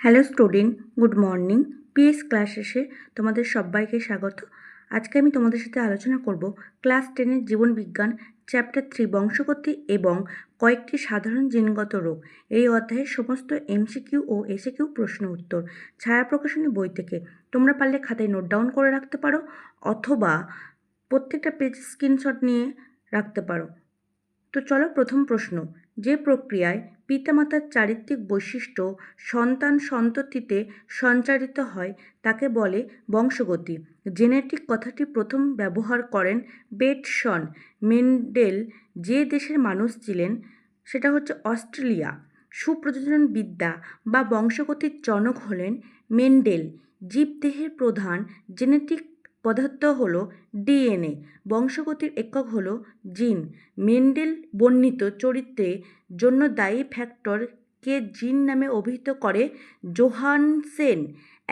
Hello student good morning PS ক্লাসেসে তোমাদের সবাইকে স্বাগত। আজকে আমি তোমাদের সাথে আলোচনা করব ক্লাস টেনের জীবনবিজ্ঞান চ্যাপ্টার থ্রি বংশগতি এবং কয়েকটি সাধারণ জিনগত রোগ। এই অধ্যায়ের সমস্ত এমসিকিউ ও এসিকিউ প্রশ্ন উত্তর ছায়া প্রকাশনী বই থেকে। তোমরা পারলে খাতায় নোট ডাউন করে রাখতে পারো অথবা প্রত্যেকটা পেজ স্ক্রিনশট নিয়ে রাখতে পারো। তো চলো প্রথম প্রশ্ন। যে প্রক্রিয়ায় পিতামাতার চারিত্রিক বৈশিষ্ট্য সন্তান সন্ততিতে সঞ্চারিত হয়, তাকে বলে বংশগতি। জেনেটিক কথাটি প্রথম ব্যবহার করেন বেটসন মেন্ডেল, যে দেশের মানুষ ছিলেন, সেটা হচ্ছে অস্ট্রেলিয়া। সুপ্রযোজন বিদ্যা বা বংশগতির জনক হলেন মেন্ডেল। জীবদেহের প্রধান জেনেটিক পদার্থ হল ডিএনএ, বংশগতির একক হল জিন। মেন্ডেল বর্ণিত চরিত্রের জন্য দায়ী ফ্যাক্টর কে জিন নামে অভিহিত করে জোহানসেন।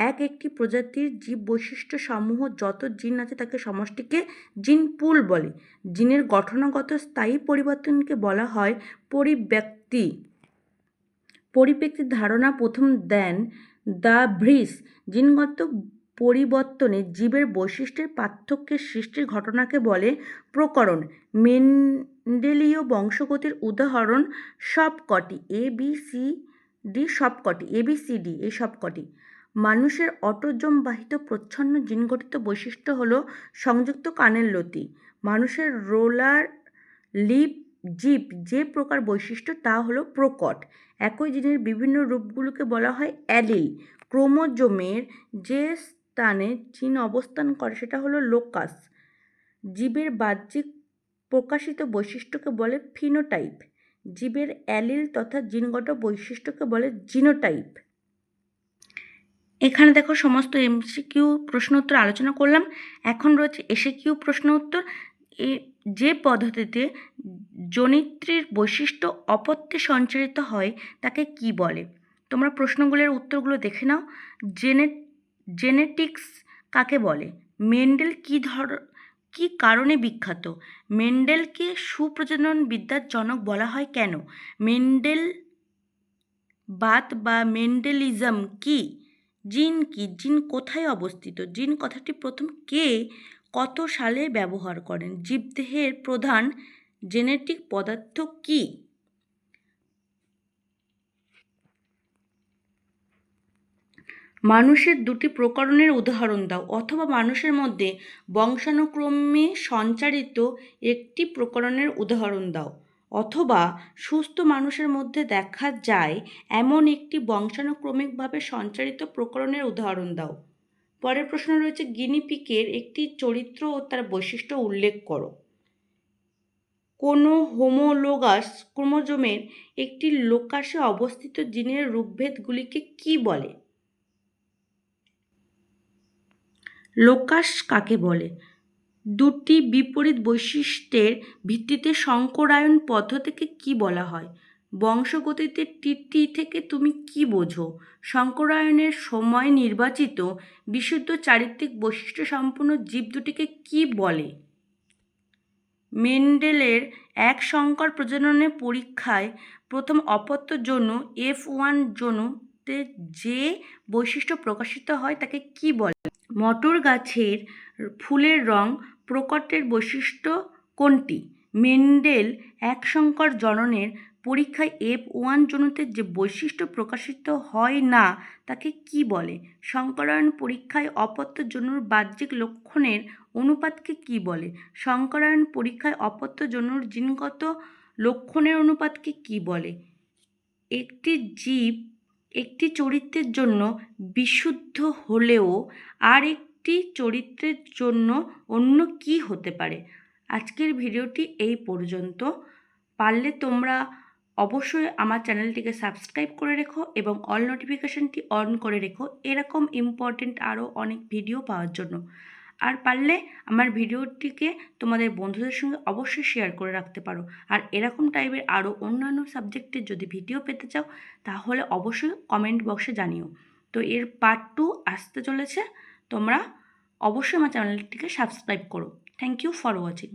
এক একটি প্রজাতির জীব বৈশিষ্ট্য সমূহ যত জিন আছে তাকে সমষ্টিকে জিন পুল বলে। জিনের গঠনগত স্থায়ী পরিবর্তনকে বলা হয় পরিব্যক্তি। পরিপ্রেক্ষিত ধারণা প্রথম দেন দ্য ব্রিস। জিনগত পরিবর্তনে জীবের বৈশিষ্ট্যের পার্থক্যের সৃষ্টির ঘটনাকে বলে প্রকরণ। মেন্ডেলীয় বংশগতির উদাহরণ সবকটি এ বি সি ডি সবকটি এ বি সি ডি এই সবকটি। মানুষের অটোজম বাহিত প্রচ্ছন্ন জিনগঠিত বৈশিষ্ট্য হল সংযুক্ত কানের লতি। মানুষের রোলার লিপ জীব যে প্রকার বৈশিষ্ট্য তা হলো প্রকট। একই জিনের বিভিন্ন রূপগুলোকে বলা হয় অ্যালিল। ক্রোমোজোমের যে স্থানে জিন অবস্থান করে সেটা হলো লোকাস। জীবের বাহ্যিক প্রকাশিত বৈশিষ্ট্যকে বলে ফিনোটাইপ। জীবের অ্যালিল তথা জিনগত বৈশিষ্ট্যকে বলে জিনোটাইপ। এখানে দেখো সমস্ত এমসিকিউ প্রশ্ন উত্তর আলোচনা করলাম। এখন রয়েছে এসে কিউ প্রশ্ন উত্তর যে পদ্ধতিতে জনিত্রীর বৈশিষ্ট্য অপত্যে সঞ্চারিত হয়, তাকে কি বলে? তোমরা প্রশ্নগুলোর উত্তরগুলো দেখে নাও। জেনে জেনেটিক্স কাকে বলে? মেন্ডেল কী ধর, কী কারণে বিখ্যাত? মেন্ডেলকে সুপ্রজনন বিদ্যার জনক বলা হয় কেন? মেন্ডেল বাত বা মেন্ডেলিজম কি? জিন কি? জিন কোথায় অবস্থিত? জিন কথাটি প্রথম কে কত সালে ব্যবহার করেন? জীবদেহের প্রধান জেনেটিক পদার্থ কী? মানুষের দুটি প্রকরণের উদাহরণ দাও, অথবা মানুষের মধ্যে বংশানুক্রমে সঞ্চারিত একটি প্রকরণের উদাহরণ দাও, অথবা সুস্থ মানুষের মধ্যে দেখা যায় এমন একটি বংশানুক্রমিকভাবে সঞ্চারিত প্রকরণের উদাহরণ দাও। পরের প্রশ্ন রয়েছে গিনিপিকের একটি চরিত্র ও তার বৈশিষ্ট্য উল্লেখ করো। কোনো হোমোলোগাস ক্রোমোজোমের একটি লোকাসে অবস্থিত জিনের রূপভেদগুলিকে কি বলে? লোকাস কাকে বলে? দুটি বিপরীত বৈশিষ্ট্যের ভিত্তিতে সংকরায়ন পদ্ধতিকে কি বলা হয়? বংশগতিতে টিটি থেকে তুমি কি বোঝো? সংকরায়নের সময় নির্বাচিত বিশুদ্ধ চারিত্রিক বৈশিষ্ট্য সম্পন্ন জীব দুটিকে কি বলে? মেন্ডেলের এক সংকর প্রজননের পরীক্ষায় প্রথম অপত্য জন্য এফ ওয়ান জনুতে যে বৈশিষ্ট্য প্রকাশিত হয় তাকে কি বলে? মটর গাছের ফুলের রং প্রকটের বৈশিষ্ট্য কোনটি? মেন্ডেল এক সংকর জননের পরীক্ষায় এফ ওয়ান জনুতের যে বৈশিষ্ট্য প্রকাশিত হয় না, তাকে কি বলে? সংকরায়ন পরীক্ষায় অপত্য জনুর বাহ্যিক লক্ষণের অনুপাতকে কি বলে? সংকরায়ন পরীক্ষায় অপত্য জনুর জিনগত লক্ষণের অনুপাতকে কি বলে? একটি জীব একটি চরিত্রের জন্য বিশুদ্ধ হলেও আর একটি চরিত্রের জন্য অন্য কি হতে পারে? আজকের ভিডিওটি এই পর্যন্ত। পারলে তোমরা অবশ্যই আমার চ্যানেলটিকে সাবস্ক্রাইব করে রেখো এবং অল নোটিফিকেশানটি অন করে রেখো। এরকম ইম্পর্টেন্ট আরও অনেক ভিডিও পাওয়ার জন্য। আর পারলে আমার ভিডিওটিকে তোমাদের বন্ধুদের সঙ্গে অবশ্যই শেয়ার করে রাখতে পারো। আর এরকম টাইপের আরও অন্যান্য সাবজেক্টের যদি ভিডিও পেতে চাও, তাহলে অবশ্যই কমেন্ট বক্সে জানিও। তো এর পার্ট টু আসতে চলেছে। তোমরা অবশ্যই আমার চ্যানেলটিকে সাবস্ক্রাইব করো। Thank you for watching